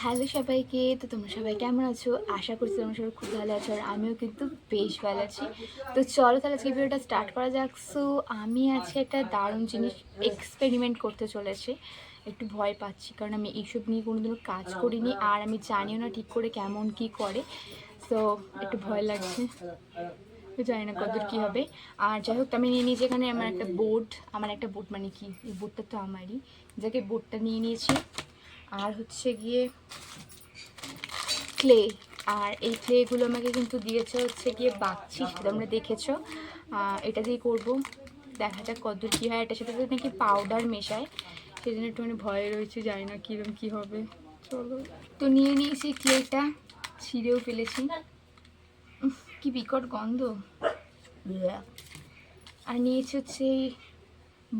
Hello সবাইকে, তো তোমরা সবাই কেমন আছো? আশা করছি তোমরা সবাই খুব ভালো আছো, আর আমিও কিন্তু বেশ ভালো আছি। তো চলো তাহলে আজকে ভিডিওটা স্টার্ট করা যাক। সো আমি আজকে একটা দারুণ জিনিস এক্সপেরিমেন্ট করতে চলেছি। একটু ভয় পাচ্ছি, কারণ আমি এইসব নিয়ে কোনোদিনও কাজ করিনি, আর আমি জানিও না ঠিক করে কেমন কি করে। সো একটু ভয় লাগছে। জানি না কতদূর কী হবে। আর যাই হোক, আমি নিয়ে নিয়েছি এখানে আমার একটা বোর্ড আমার একটা বোর্ড মানে কি? এই বোর্ডটা তো আমারই। যাকে বোর্ডটা নিয়ে নিয়েছি। আর হচ্ছে গিয়ে ক্লে আর এই ক্লেগুলো আমাকে কিন্তু দিয়েছে হচ্ছে গিয়ে সেটা আমরা দেখেছ। এটা দিয়ে করব। দেখা যাক কতদূর কী হয়। এটার সাথে তো নাকি পাউডার মেশায়। সেই জন্য একটুখানি ভয় রয়েছে জানি না কীরকম কী হবে। চলো। তো নিয়ে নিয়েছি ক্লেটা ছিঁড়েও ফেলেছি। কি বিকট গন্ধ। আর নিয়েছি হচ্ছে এই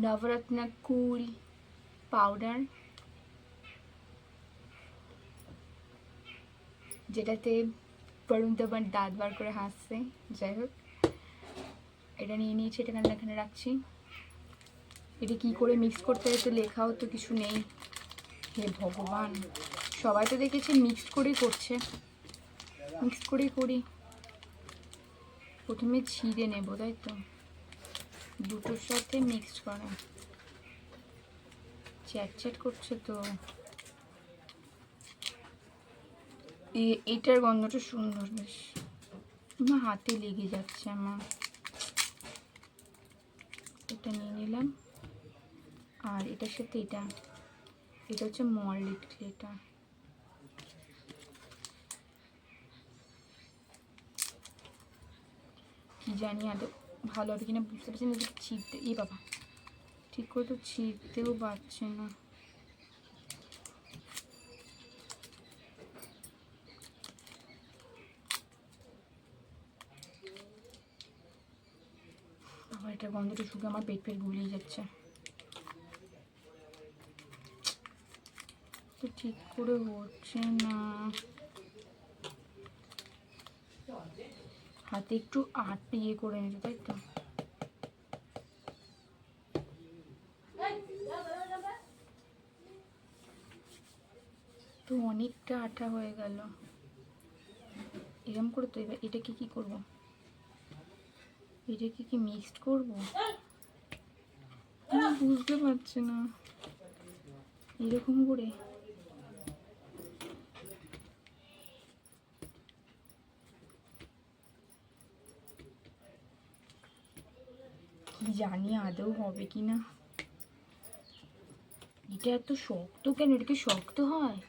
নবরত্ন কুল পাউডার যেটাতে বরুণ দেবার দাঁত বার করে হাসছে, যাই হোক। এটা নিয়ে নিয়েছি, এটা এখানে এখানে রাখছি? এটা কি করে মিক্স করতে হয় তো লেখাও তো কিছু নেই। হে ভগবান। সবাই তো দেখেছি মিক্সড করেই করছে। মিক্স করেই করি। প্রথমে ছিঁড়ে নেব, তাই তো? দুটোর সাথে মিক্সড করা। চ্যাট চ্যাট করছে তো এ- এটার গন্ধটা সুন্দর, বেশ। আমার হাতে লেগে যাচ্ছে আমার। এটা নিয়ে নিলাম। আর এটার সাথে এটা এটা হচ্ছে মলিট এটা। কি জানি আদৌ ভালো হবে কিনা বুঝতে পারছি না ছিঁড়তে এই বাবা, ঠিক করে তো ছিঁড়তেও পারছে না। এটা গন্ধটা শুকে আমার পেট পেট গুলিয়ে যাচ্ছে। তো ঠিক করে হচ্ছে না। হাতে একটু আট ইয়ে করে নিতে তাই তো? তো অনেকটা আঠা হয়ে গেল। এরম করে তো এবার এটাকে কি করব? এটাকে কি মিক্সড করব? আমি বুঝতে পারছি না। এরকম করে? জানি আদৌ হবে কি না। এটা এত শক্ত কেন? এটা কি শক্ত হয়?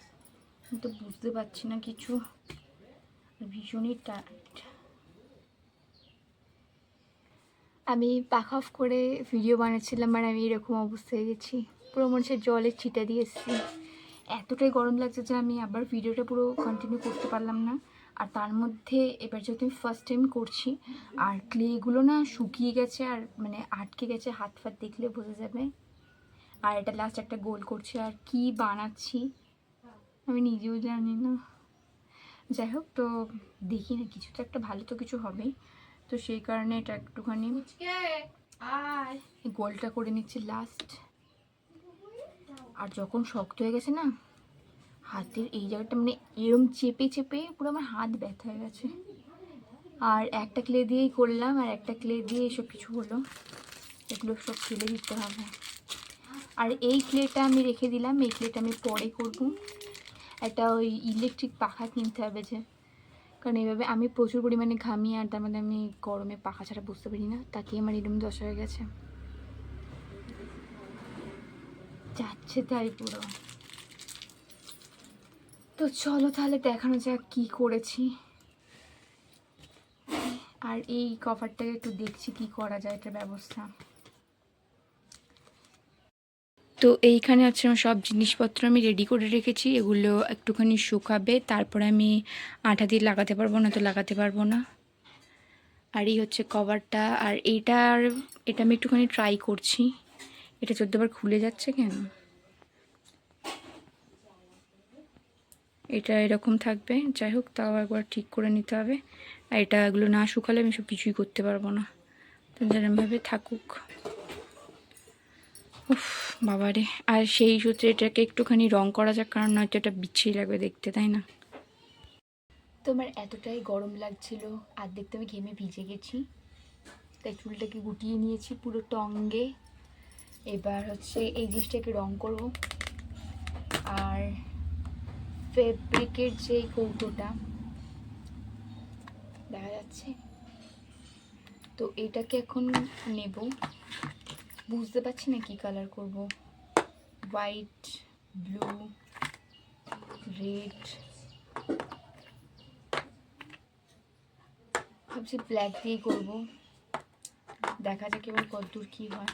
আমি তো বুঝতে পারছি না কিছু। ভীষণই টাইট আমি পাখা অফ করে ভিডিও বানাচ্ছিলাম আর আমি এরকম অবস্থায় গেছি। পুরো মনে হচ্ছে জলের ছিটা দিয়ে এসেছি। এতটাই গরম লাগছে যে আমি আবার ভিডিওটা পুরো কন্টিনিউ করতে পারলাম না। আর তার মধ্যে এবার যেহেতু আমি ফার্স্ট টাইম করছি, আর ক্লেগুলো না শুকিয়ে গেছে আর মানে আটকে গেছে, হাত ফাত দেখলে বোঝা যাবে। আর এটা লাস্ট একটা গোল করছে, আর কি বানাচ্ছি আমি নিজেও জানি না। যাই হোক, তো দেখি না, কিছু তো একটা ভালো তো কিছু হবেই। তো সেই কারণে এটা একটুখানি গোলটা করে নিচ্ছি লাস্ট আর যখন শক্ত হয়ে গেছে না হাতের এই জায়গাটা মানে এরম চেপে চেপে পুরো আমার হাত ব্যথা হয়ে গেছে। আর একটা ক্লে দিয়েই করলাম আর একটা ক্লে দিয়ে এসব কিছু হলো। এগুলো সব ফেলে দিতে হবে। আর এই ক্লেটা আমি রেখে দিলাম এই ক্লেটা আমি পরে করব। একটা ওই ইলেকট্রিক পাখা কিনতে হবে যে। কারণ এইভাবে আমি প্রচুর পরিমাণে ঘামি আর তার মধ্যে আমি গরমে পাখা ছাড়া বুঝতে পারি না। তাকে আমার এরম দশা হয়ে গেছে। যাচ্ছে তাই পুরো। তো চলো তাহলে দেখানো যাক কি করেছি। আর এই কভারটাকে একটু দেখছি কি করা যায় এটার ব্যবস্থা। তো এইখানে হচ্ছে আমার সব জিনিসপত্র, আমি রেডি করে রেখেছি। এগুলো একটুখানি শুকাবে, তারপরে আমি আঠা দিয়ে লাগাতে পারব না তো লাগাতে পারব না। আর এই হচ্ছে কভারটা, আর এইটার এটা আমি একটুখানি ট্রাই করছি। এটা চোদ্দবার খুলে যাচ্ছে কেন? এটা এরকম থাকবে, যাই হোক, তাও একবার ঠিক করে নিতে হবে। আর এটা এগুলো না শুকালে আমি সব কিছুই করতে পারব না। তো যেরমভাবে থাকুক। উফ, বাবারে। আর সেই সূত্রে এটাকে একটুখানি রং করা যাক, কারণ নয়তো এটা বিচ্ছিরি লাগবে দেখতে, তাই না? তোমার এতটাই গরম লাগছিল, আর দেখতে আমি ঘেমে ভিজে গেছি। তাই চুলটাকে গুটিয়ে নিয়েছি পুরো টঙ্গে। এবার হচ্ছে এই জিনিসটাকে রং করব। আর ফেব্রিকের যে কৌটোটা, দেখা যাচ্ছে? তো এটাকে এখন নেব। বুঝতে পারছি না কি কালার করব। হোয়াইট ব্লু রেড ভাবছি ব্ল্যাক দিয়ে করব। দেখা যাক এবার কতদূর কী হয়।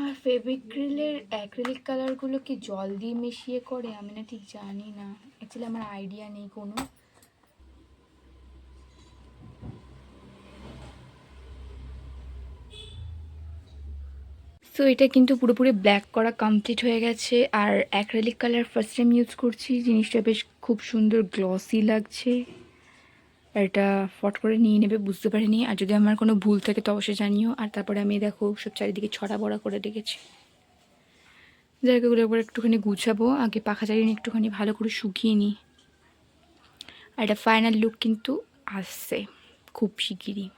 আর ফেব্রিক্রিলের অ্যাক্রিলিক কালারগুলো কি জল দিয়ে মিশিয়ে করে? আমি না ঠিক জানি না। অ্যাকচুয়ালি আমার আইডিয়া নেই কোনো। সো এটা কিন্তু পুরোপুরি ব্ল্যাক করা কমপ্লিট হয়ে গেছে। আর acrylic colour first time use করছি। জিনিসটা বেশ খুব সুন্দর গ্লসি লাগছে। এটা ফট করে নিয়ে নেবে, বুঝতে পারিনি। আর যদি আমার কোনো ভুল থাকে, তো অবশ্যই জানিও। আর তারপরে আমি দেখো, সব চারিদিকে ছড়া বড়া করে রেখেছি। জায়গাগুলো একবার একটুখানি গুছাবো। আগে পাখা চালিয়ে একটুখানি ভালো করে শুকিয়ে নিই। আর এটা ফাইনাল লুক কিন্তু আসছে। খুব শিগগিরই।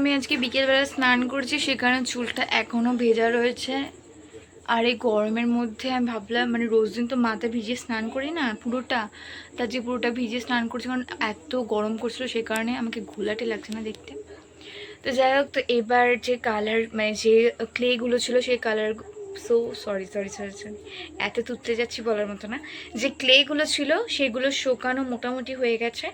আমি আজকে বিকেলবেলা স্নান করছি, সেখানে চুলটা এখনও ভেজা রয়েছে। আর এই গরমের মধ্যে আমি ভাবলাম মানে রোজ দিন তো মাথা ভিজিয়ে স্নান করি না, পুরোটা। তার যে পুরোটা ভিজিয়ে স্নান করছি, কারণ এত গরম করছিল সে কারণে আমাকে ঘোলাটে লাগছে না দেখতে। তো যাই হোক, তো এবার যে কালার মানে যে ক্লেগুলো ছিল, সেই colour so sorry sorry sorry sorry এত তুততে যাচ্ছি বলার মতো না। যে ক্লেগুলো ছিল, সেগুলো শোকানো মোটামুটি হয়ে গেছে।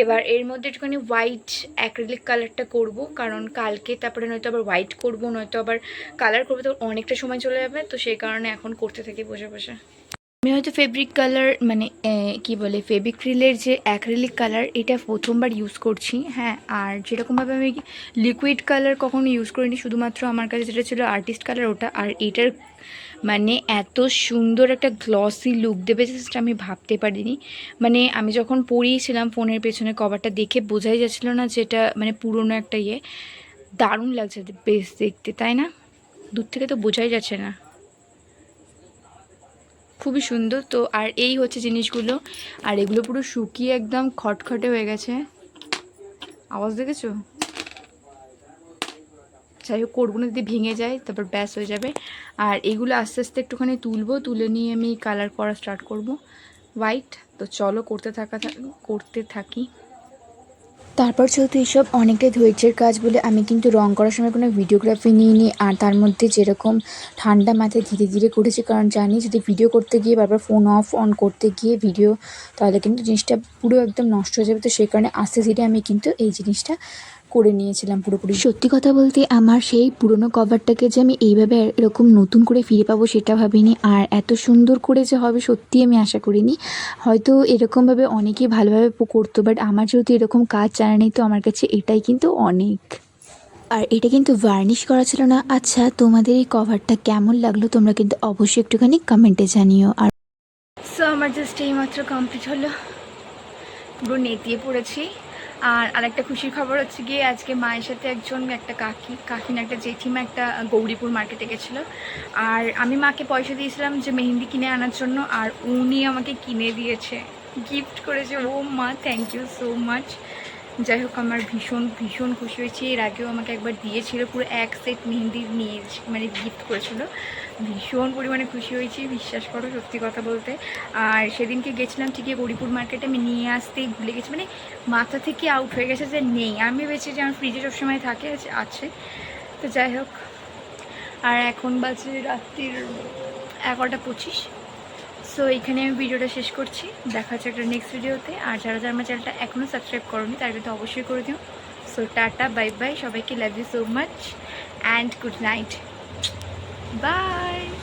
এবার এর মধ্যে একটুখানি হোয়াইট অ্যাক্রিলিক কালারটা করব, কারণ কালকে তারপরে নয়তো আবার হোয়াইট করব, নয়তো আবার কালার করব তো অনেকটা সময় চলে যাবে, তো সেই কারণে এখন করতে থাকি বসে বসে। আমি হয়তো ফেব্রিক কালার মানে কি বলে ফেব্রিক্রিলের যে অ্যাক্রিলিক কালার এটা প্রথমবার ইউজ করছি হ্যাঁ আর যেরকমভাবে আমি লিকুইড কালার কখনো ইউজ করিনি, শুধুমাত্র আমার কাছে যেটা ছিল আর্টিস্ট কালার ওটা, আর এটার মানে এত সুন্দর একটা গ্লসি লুক দেবে সেটা আমি ভাবতে পারিনি। মানে আমি যখন পরিয়েছিলাম ফোনের পেছনে কভারটা দেখে বোঝাই যাচ্ছিল না যে এটা মানে পুরনো একটা ইয়ে। দারুণ লাগছে বেশ দেখতে, তাই না? দূর থেকে তো বোঝাই যাচ্ছে না। খুবই সুন্দর। তো আর এই হচ্ছে জিনিসগুলো। আর এগুলো পুরো শুকিয়ে একদম খটখটে হয়ে গেছে। আওয়াজ দেখেছ? যাই হোক, করব না, যদি ভেঙে যায়, তারপর ব্যাস হয়ে যাবে। আর এগুলো আস্তে আস্তে একটুখানি তুলবো, তুলে নিয়ে আমি কালার করা স্টার্ট করব। হোয়াইট তো চলো করতে থাকা, করতে থাকি। তারপর যেহেতু এইসব অনেকটাই ধৈর্যের কাজ বলে আমি কিন্তু রং করার সময় কোনো ভিডিওগ্রাফি নিইনি, আর তার মধ্যে যেরকম ঠান্ডা মাথায় ধীরে ধীরে করেছি, কারণ জানি যদি ভিডিও করতে গিয়ে বারবার ফোন অফ অন করতে গিয়ে ভিডিও তাহলে কিন্তু জিনিসটা পুরো একদম নষ্ট হয়ে যাবে। তো সেই কারণে আস্তে ধীরে আমি কিন্তু এই জিনিসটা করে নিয়েছিলাম পুরোপুরি। সত্যি কথা বলতে আমার সেই পুরনো কভারটাকে যে আমি এইভাবে এরকম নতুন করে ফিরে পাবো সেটা ভাবিনি। আর এত সুন্দর করে যে হবে সত্যি আমি আশা করিনি। হয়তো এরকমভাবে অনেকেই ভালোভাবে করতো বাট আমার যেহেতু এরকম কাজ জানা নেই তো আমার কাছে এটাই কিন্তু অনেক। আর এটা কিন্তু ভার্নিশ করা ছিল না। আচ্ছা তোমাদের এই কভারটা কেমন লাগল? তোমরা কিন্তু অবশ্যই একটুখানি কমেন্টে জানিও। আর সো আমার জাস্ট এইমাত্র কমপ্লিট হলো। পুরো নেতিয়ে পড়েছি। আর আরেকটা খুশির খবর হচ্ছে গিয়ে আজকে মায়ের সাথে একজন একটা কাকি কাকি না একটা জেঠিমা একটা গৌরীপুর মার্কেটে গেছিল। আর আমি মাকে পয়সা দিয়েছিলাম যে মেহেন্দি কিনে আনার জন্য, আর উনি আমাকে কিনে দিয়েছে। গিফট করেছে। ও মা থ্যাংক ইউ সো মাচ যাই হোক, আমার ভীষণ ভীষণ খুশি হয়েছি। এর আগেও আমাকে একবার দিয়েছিল, পুরো এক সেট মেহেন্দি নিয়ে মানে গিফট করেছিল। ভীষণ পরিমাণে খুশি হয়েছি, বিশ্বাস করো, সত্যি কথা বলতে। আর সেদিনকে গেছিলাম ঠিকই গরিপুর মার্কেটে আমি নিয়ে আসতেই ভুলে গেছি। মানে মাথা থেকে আউট হয়ে গেছে যে নেই। আমি ভেবেছি যে আমার ফ্রিজে সবসময় থাকে, আছে- তো যাই হোক, আর এখন বাজে রাত্রির এগারোটা পঁচিশ। সো এইখানে আমি ভিডিওটা শেষ করছি। দেখা হচ্ছে একটা নেক্সট ভিডিওতে আর যারা যারা আমার চ্যানেলটা এখনও সাবস্ক্রাইব করোনি, তার কিন্তু অবশ্যই করে দিও। সো টাটা বাই বাই সবাইকে love you so much and good night bye